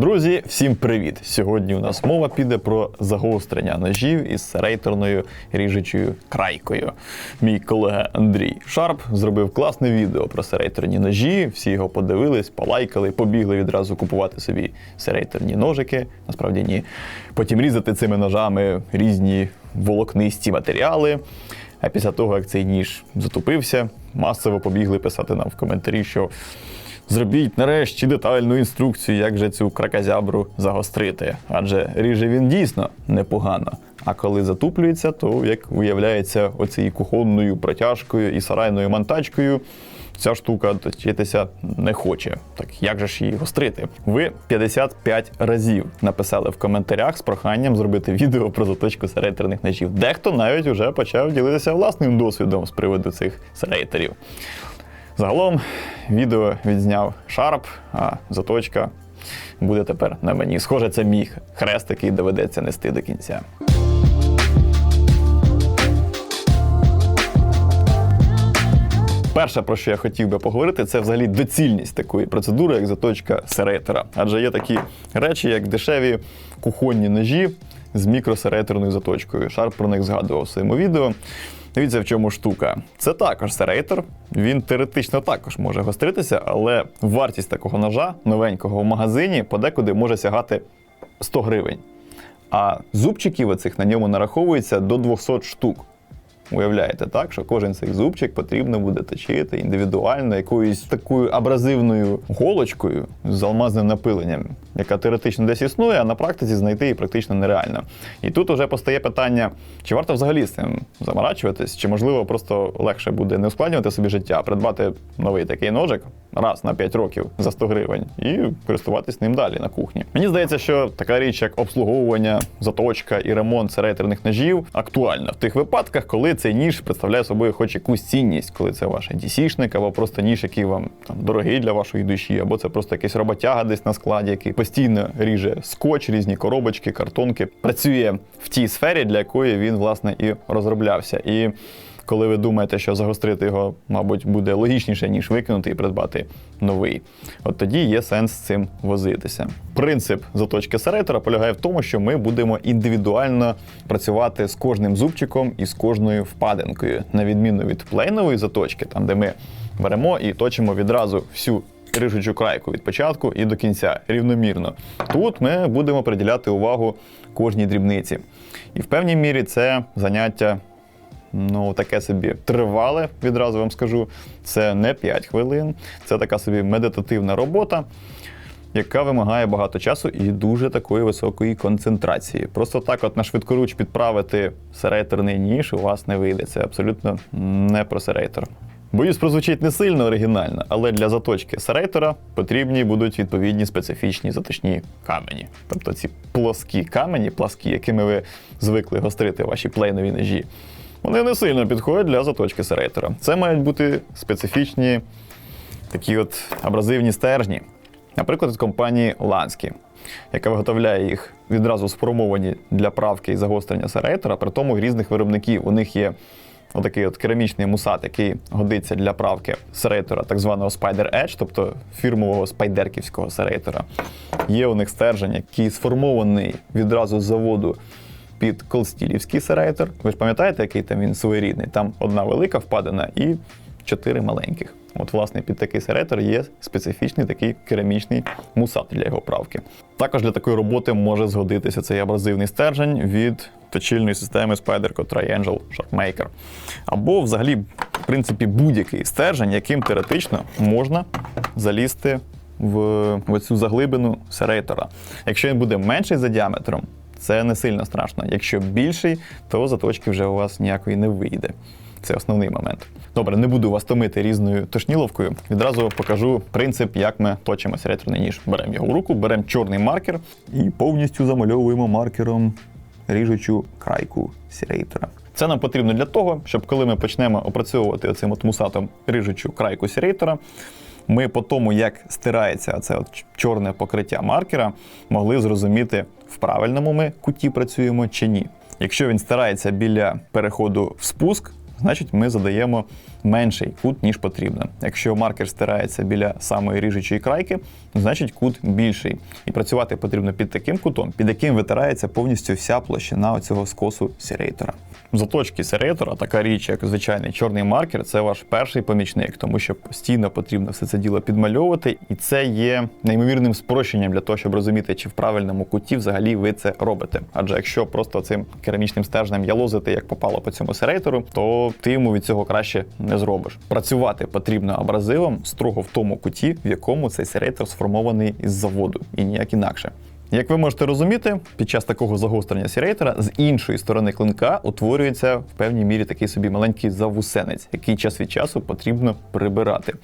Друзі, всім привіт! Сьогодні у нас мова піде про загострення ножів із серейторною ріжучою крайкою. Мій колега Андрій Шарп зробив класне відео про серейторні ножі. Всі його подивились, полайкали, побігли відразу купувати собі серейторні ножики. Насправді ні. Потім різати цими ножами різні волокнисті матеріали. А після того, як цей ніж затупився, масово побігли писати нам в коментарі, що Зробіть нарешті детальну інструкцію, як же цю кракозябру загострити. Адже ріже він дійсно непогано. А коли затуплюється, то, як виявляється, оцією кухонною протяжкою і сарайною монтачкою ця штука точитися не хоче. Так як же ж її гострити? Ви 55 разів написали в коментарях з проханням зробити відео про заточку серейтерних ножів. Дехто навіть уже почав ділитися власним досвідом з приводу цих серейтерів. Загалом відео відзняв Шарп, а заточка буде тепер на мені. Схоже, це мій хрест, який доведеться нести до кінця. Перше, про що я хотів би поговорити, це взагалі доцільність такої процедури, як заточка серейтера. Адже є такі речі, як дешеві кухонні ножі з мікросеретерною заточкою. Шарп про них згадував в своєму відео. Дивіться, в чому штука. Це також серейтер. Він теоретично також може гостритися, але вартість такого ножа новенького в магазині подекуди може сягати 100 гривень. А зубчиків оцих на ньому нараховується до 200 штук. Уявляєте, так, що кожен цей зубчик потрібно буде точити індивідуально якоюсь такою абразивною голочкою з алмазним напиленням, яка теоретично десь існує, а на практиці знайти її практично нереально. І тут уже постає питання, чи варто взагалі з цим заморачуватись, чи можливо просто легше буде не ускладнювати собі життя, а придбати новий такий ножик раз на 5 років за 100 гривень і користуватись ним далі на кухні. Мені здається, що така річ, як обслуговування, заточка і ремонт серейтерних ножів актуальна в тих випадках, коли цей ніж представляє собою хоч якусь цінність, коли це ваш DC-шник, або просто ніж, який вам там дорогий для вашої душі, або це просто якийсь роботяга десь на складі, який постійно ріже скотч, різні коробочки, картонки, працює в тій сфері, для якої він власне і розроблявся. І коли ви думаєте, що загострити його, мабуть, буде логічніше, ніж викинути і придбати новий. От тоді є сенс цим возитися. Принцип заточки серейтера полягає в тому, що ми будемо індивідуально працювати з кожним зубчиком і з кожною впадинкою, на відміну від плейнової заточки, там де ми беремо і точимо відразу всю. Рижучу крайку від початку і до кінця рівномірно. Тут ми будемо приділяти увагу кожній дрібниці. І в певній мірі це заняття Ну, таке собі тривале, відразу вам скажу. Це не 5 хвилин, це така собі медитативна робота, яка вимагає багато часу і дуже такої високої концентрації. Просто так, от на швидкоруч підправити серейтерний ніж у вас не вийде. Це абсолютно не про серейтер. Боюсь, прозвучить не сильно оригінально, але для заточки серейтера потрібні будуть відповідні специфічні заточні камені. Тобто ці плоскі камені, пласкі, якими ви звикли гострити ваші плейнові ножі. Вони не сильно підходять для заточки серейтера. Це мають бути специфічні такі от абразивні стержні. Наприклад, від компанії Ланські, яка виготовляє їх відразу сформовані для правки і загострення серейтера, при тому різних виробників. У них є отакий от керамічний мусат, який годиться для правки серейтера, так званого Spider Edge, тобто фірмового спайдерківського серейтера. Є у них стержень, який сформований відразу з заводу під колстілівський серейтер. Ви ж пам'ятаєте, який там він своєрідний? Там одна велика впадина і чотири маленьких. От, власне, під такий серейтер є специфічний такий керамічний мусат для його правки. Також для такої роботи може згодитися цей абразивний стержень від точильної системи Spyderco Triangle Sharpmaker. Або, взагалі, в принципі, будь-який стержень, яким теоретично можна залізти в, в цю заглибину серейтера. Якщо він буде менший за діаметром, це не сильно страшно. Якщо більший, то заточки вже у вас ніякої не вийде. Це основний момент. Добре, не буду вас томити різною тошніловкою. Відразу покажу принцип, як ми точимо серейтерний ніж. Беремо його в руку, беремо чорний маркер і повністю замальовуємо маркером ріжучу крайку серейтера. Це нам потрібно для того, щоб коли ми почнемо опрацьовувати оцим от мусатом ріжучу крайку серейтера, ми по тому, як стирається це чорне покриття маркера, могли зрозуміти, в правильному ми куті працюємо чи ні. Якщо він старається біля переходу в спуск, значить ми задаємо менший кут, ніж потрібно. Якщо маркер стирається біля самої ріжучої крайки, значить кут більший. І працювати потрібно під таким кутом, під яким витирається повністю вся площина оцього скосу серейтора. Заточки серейтора, така річ, як звичайний чорний маркер, це ваш перший помічник, тому що постійно потрібно все це діло підмальовувати, і це є неймовірним спрощенням для того, щоб розуміти, чи в правильному куті взагалі ви це робите. Адже якщо просто цим керамічним стержнем ялозити, як попало по цьому серейтору, то ти йому від цього краще не зробиш. Працювати потрібно абразивом строго в тому куті, в якому цей серейтор сформований із заводу, і ніяк інакше. Як ви можете розуміти, під час такого загострення сірейтера з іншої сторони клинка утворюється в певній мірі такий собі маленький завусенець, який час від часу потрібно прибирати.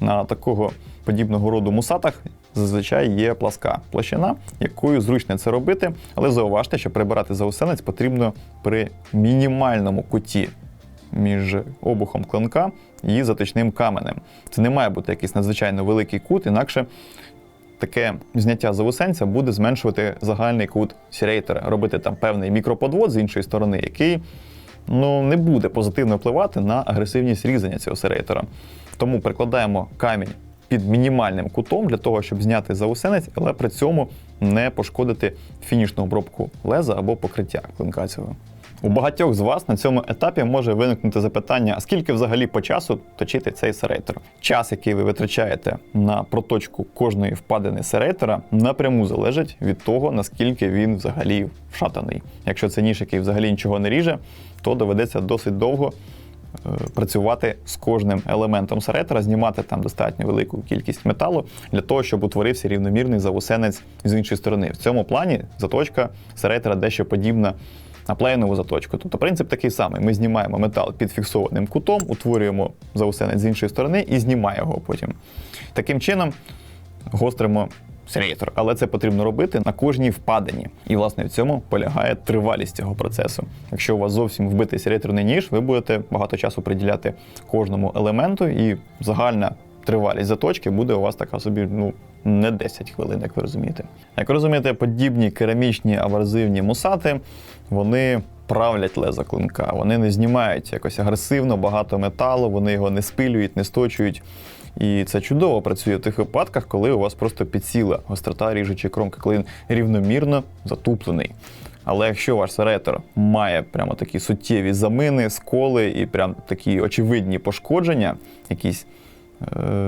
На такого подібного роду мусатах зазвичай є пласка площина, якою зручно це робити, але зауважте, що прибирати заусенець потрібно при мінімальному куті між обухом клинка і заточним каменем. Це не має бути якийсь надзвичайно великий кут, інакше таке зняття заусенця буде зменшувати загальний кут сірейтера, робити там певний мікроподвод з іншої сторони, який ну, не буде позитивно впливати на агресивність різання цього серейтора. Тому прикладаємо камінь під мінімальним кутом для того, щоб зняти заусенець, але при цьому не пошкодити фінішну обробку леза або покриття клинка цього. У багатьох з вас на цьому етапі може виникнути запитання, а скільки взагалі по часу точити цей серейтор? Час, який ви витрачаєте на проточку кожної впадини серейтора, напряму залежить від того, наскільки він взагалі вшатаний. Якщо це ніж, який взагалі нічого не ріже, то доведеться досить довго е, працювати з кожним елементом серейтора, знімати там достатньо велику кількість металу для того, щоб утворився рівномірний завусенець з іншої сторони. В цьому плані заточка серейтора дещо подібна на плейнову заточку. Тобто принцип такий самий: ми знімаємо метал під фіксованим кутом, утворюємо заусенець з іншої сторони і знімаємо його потім. Таким чином гостримо серейтор. Але це потрібно робити на кожній впадині. І, власне, в цьому полягає тривалість цього процесу. Якщо у вас зовсім вбитий серейторний ніж, ви будете багато часу приділяти кожному елементу, і загальна тривалість заточки буде у вас така собі, ну. Не 10 хвилин, як ви розумієте. Як ви розумієте, подібні керамічні абразивні мусати, вони правлять лезо клинка, вони не знімають якось агресивно багато металу, вони його не спилюють, не сточують. І це чудово працює в тих випадках, коли у вас просто підсіла гострота ріжучої кромки, коли він рівномірно затуплений. Але якщо ваш серетор має прямо такі суттєві замини, сколи і прям такі очевидні пошкодження, якісь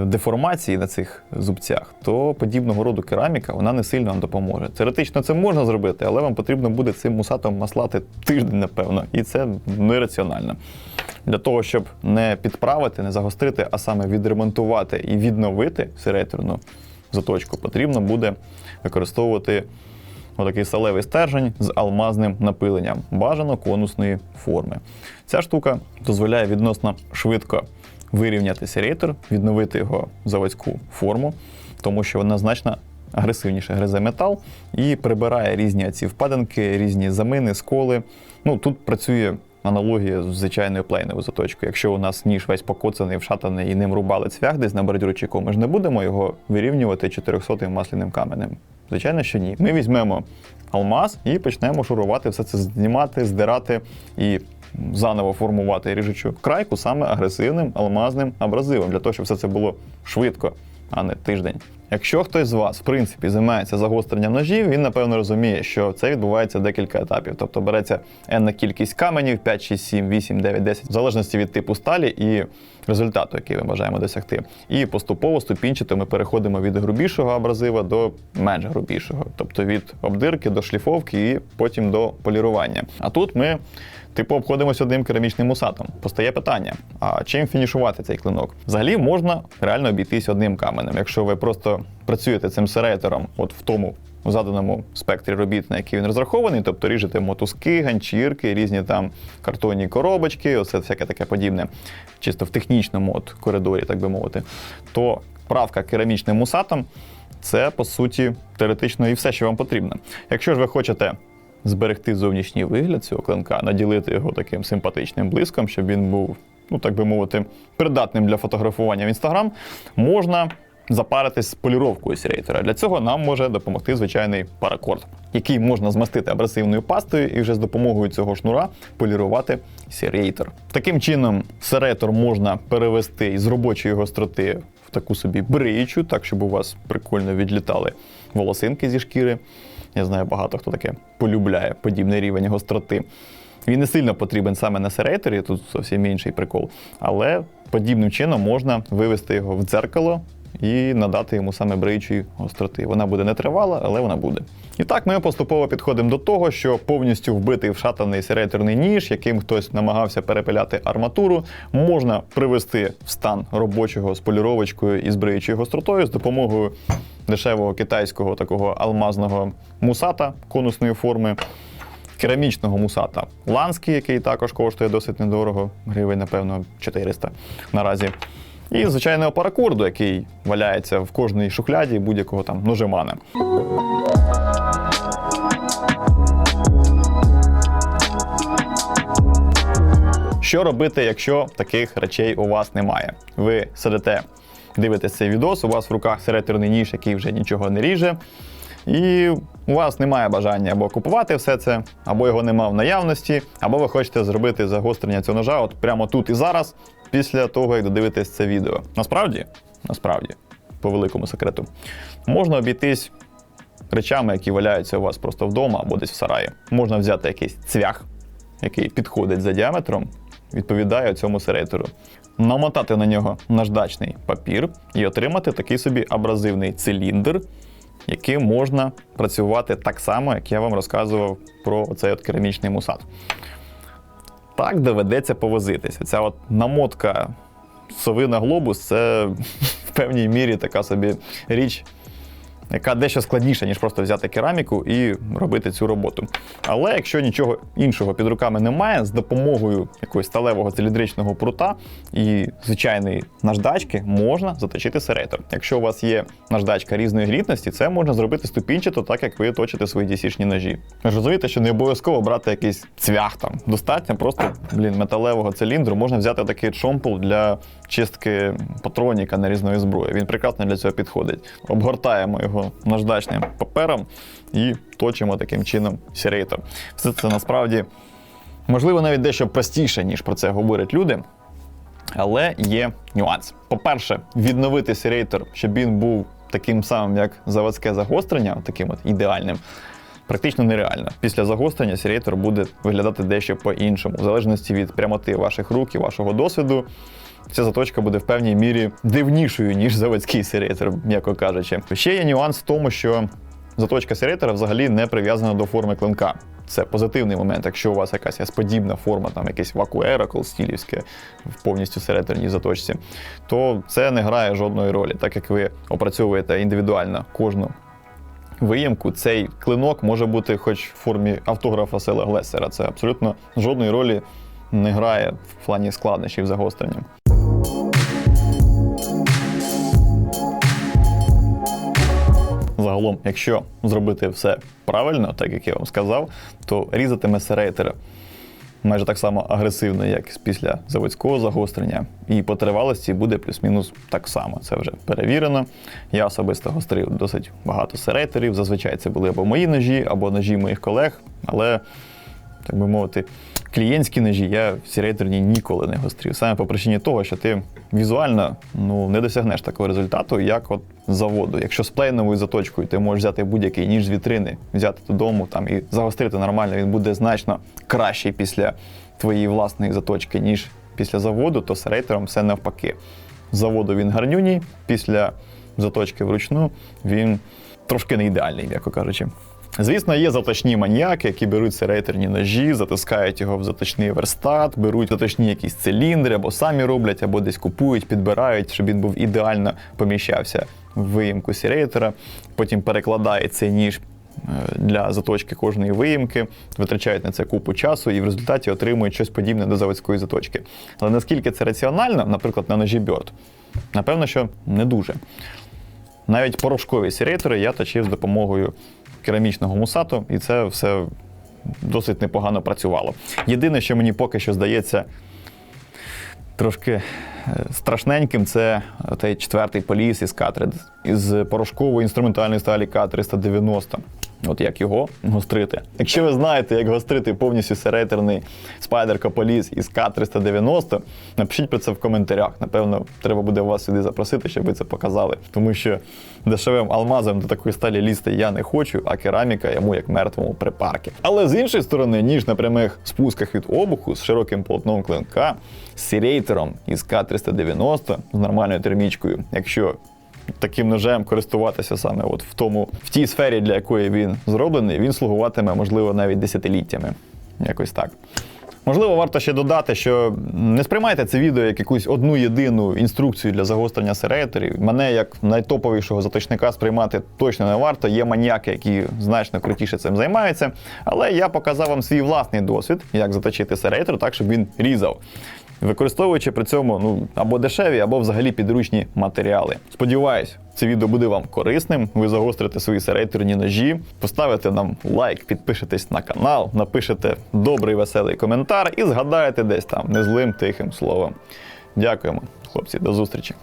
деформації на цих зубцях, то подібного роду кераміка вона не сильно вам допоможе. Теоретично це можна зробити, але вам потрібно буде цим мусатом маслати тиждень, напевно, і це нераціонально. Для того, щоб не підправити, не загострити, а саме відремонтувати і відновити серейторну заточку, потрібно буде використовувати отакий сталевий стержень з алмазним напиленням, бажано конусної форми. Ця штука дозволяє відносно швидко вирівняти серейтор, відновити його заводську форму, тому що вона значно агресивніше гризе метал і прибирає різні ці впадинки, різні замини, сколи. Ну тут працює. Аналогія з звичайною плейновою заточкою. Якщо у нас ніж весь покоцаний, вшатаний і ним рубали цвях десь на бордюрчику, ми ж не будемо його вирівнювати 400 масляним каменем. Звичайно, що ні. Ми візьмемо алмаз і почнемо шурувати, все це знімати, здирати і заново формувати ріжучу крайку саме агресивним алмазним абразивом, для того, щоб все це було швидко, а не тиждень. Якщо хтось з вас, в принципі, займається загостренням ножів, він напевно розуміє, що це відбувається декілька етапів. Тобто береться енна кількість каменів, 5, 6, 7, 8, 9, 10, в залежності від типу сталі і результату, який ми бажаємо досягти. І поступово ступінчато ми переходимо від грубішого абразива до менш грубішого, тобто від обдирки до шліфовки і потім до полірування. А тут ми. Типу обходимося одним керамічним мусатом. Постає питання: а чим фінішувати цей клинок? Взагалі можна реально обійтись одним каменем. Якщо ви просто працюєте цим серейтором, от в тому у заданому спектрі робіт, на який він розрахований, тобто ріжете мотузки, ганчірки, різні там картонні коробочки, оце всяке таке подібне, чисто в технічному от коридорі, так би мовити, то правка керамічним мусатом це по суті теоретично і все, що вам потрібно. Якщо ж ви хочете зберегти зовнішній вигляд цього клинка, наділити його таким симпатичним блиском, щоб він був, ну так би мовити, придатним для фотографування в інстаграм, можна запаритись з поліровкою серейтера. Для цього нам може допомогти звичайний паракорд, який можна змастити абразивною пастою і вже з допомогою цього шнура полірувати серейтер. Таким чином, серейтор можна перевести із робочої гостроти в таку собі бриючу, так щоб у вас прикольно відлітали волосинки зі шкіри. Я знаю, багато хто таке полюбляє подібний рівень гостроти. Він не сильно потрібен саме на серейторі, тут зовсім інший прикол. Але подібним чином можна вивести його в дзеркало і надати йому саме бриючої гостроти. Вона буде не тривала, але вона буде. І так ми поступово підходимо до того, що повністю вбитий вшатаний серейторний ніж, яким хтось намагався перепиляти арматуру, можна привести в стан робочого з поліровочкою і з бриючою гостротою з допомогою дешевого китайського такого алмазного мусата конусної форми керамічного мусата Ланський, який також коштує досить недорого, гривень, напевно, 400 наразі. І звичайного паракорду, який валяється в кожній шухляді будь-якого там ножемана. Що робити, якщо таких речей у вас немає? Ви сидите, дивитесь цей відос, у вас в руках серетерний ніж, який вже нічого не ріже. І у вас немає бажання або купувати все це, або його нема в наявності, або ви хочете зробити загострення цього ножа от прямо тут і зараз, після того, як додивитесь це відео. Насправді, насправді, по великому секрету, можна обійтись речами, які валяються у вас просто вдома або десь в сараї. Можна взяти якийсь цвях, який підходить за діаметром, відповідає цьому серейтору. Намотати на нього наждачний папір і отримати такий собі абразивний циліндр, яким можна працювати так само, як я вам розказував про цей от керамічний мусат. Так доведеться повозитися. Ця от намотка сови на глобус це в певній мірі така собі річ, яка дещо складніша, ніж просто взяти кераміку і робити цю роботу. Але якщо нічого іншого під руками немає, з допомогою якогось сталевого циліндричного прута і звичайної наждачки можна заточити серейтор. Якщо у вас є наждачка різної грітності, це можна зробити ступінчато, так як ви точите свої дісічні ножі. Розумієте, що не обов'язково брати якийсь цвях там. Достатньо просто блін, металевого циліндру. Можна взяти такий шомпол для чистки патроніка нарізної зброї. Він прекрасно для цього підходить. Обгортаємо його наждачним папером і точимо таким чином серейтор. Все це насправді можливо навіть дещо простіше, ніж про це говорять люди. Але є нюанс. По-перше, відновити серейтор, щоб він був таким самим, як заводське загострення, таким от ідеальним, практично нереально. Після загострення серейтор буде виглядати дещо по-іншому, в залежності від прямоти ваших рук і вашого досвіду. Ця заточка буде в певній мірі дивнішою, ніж заводський серейтор, м'яко кажучи. Ще є нюанс в тому, що заточка серейтора взагалі не прив'язана до форми клинка. Це позитивний момент. Якщо у вас якась подібна форма, там якийсь вакуеракл стілівське в повністю сереторній заточці, то це не грає жодної ролі, так як ви опрацьовуєте індивідуально кожну виємку, цей клинок може бути хоч в формі автографа села Глесера. Це абсолютно жодної ролі не грає в плані складнощів загострення. Загалом, якщо зробити все правильно, так як я вам сказав, то різатиме серейтер майже так само агресивно, як після заводського загострення, і по тривалості буде плюс-мінус так само. Це вже перевірено. Я особисто гострив досить багато серейтерів. Зазвичай це були або мої ножі, або ножі моїх колег, але так би мовити, клієнтські ножі я в сірейтерні ніколи не гострів. Саме по причині того, що ти візуально ну, не досягнеш такого результату, як от заводу. Якщо з плейновою заточкою ти можеш взяти будь-який ніж з вітрини, взяти додому там і загострити нормально, він буде значно кращий після твоєї власної заточки, ніж після заводу, то серейтером все навпаки. З заводу він гарнюній, після заточки вручну він трошки не ідеальний, м'яко кажучи. Звісно, є заточні маніяки, які беруть серейтерні ножі, затискають його в заточний верстат, беруть заточні якісь циліндри, або самі роблять, або десь купують, підбирають, щоб він був ідеально поміщався в виїмку серейтера. Потім перекладають цей ніж е, для заточки кожної виїмки, витрачають на це купу часу і в результаті отримують щось подібне до заводської заточки. Але наскільки це раціонально, наприклад, на ножі Бьорд, напевно, що не дуже. Навіть порошкові серейтори я точив з допомогою керамічного мусату, і це все досить непогано працювало. Єдине, що мені поки що здається трошки е, страшненьким, це той четвертий поліс із катри, із порошкової інструментальної сталі К-390. От як його гострити. Якщо ви знаєте, як гострити повністю серейтерний спайдер Поліс із К-390, напишіть про це в коментарях. Напевно, треба буде вас сюди запросити, щоб ви це показали. Тому що дешевим алмазом до такої сталі лізти я не хочу, а кераміка йому як мертвому припарки. Але з іншої сторони, ніж на прямих спусках від обуху з широким полотном клинка, з серейтером із К-390 з нормальною термічкою, якщо таким ножем користуватися саме от в тому, в тій сфері, для якої він зроблений, він слугуватиме, можливо, навіть десятиліттями. Якось так. Можливо, варто ще додати, що не сприймайте це відео як якусь одну єдину інструкцію для загострення серейтерів. Мене як найтоповішого заточника сприймати точно не варто. Є маніяки, які значно крутіше цим займаються. Але я показав вам свій власний досвід, як заточити серейтер так, щоб він різав. Використовуючи при цьому ну або дешеві, або взагалі підручні матеріали. Сподіваюсь, це відео буде вам корисним. Ви загострите свої серейтерні ножі, поставите нам лайк, підпишетесь на канал, напишете добрий веселий коментар і згадаєте десь там незлим тихим словом. Дякуємо, хлопці, до зустрічі.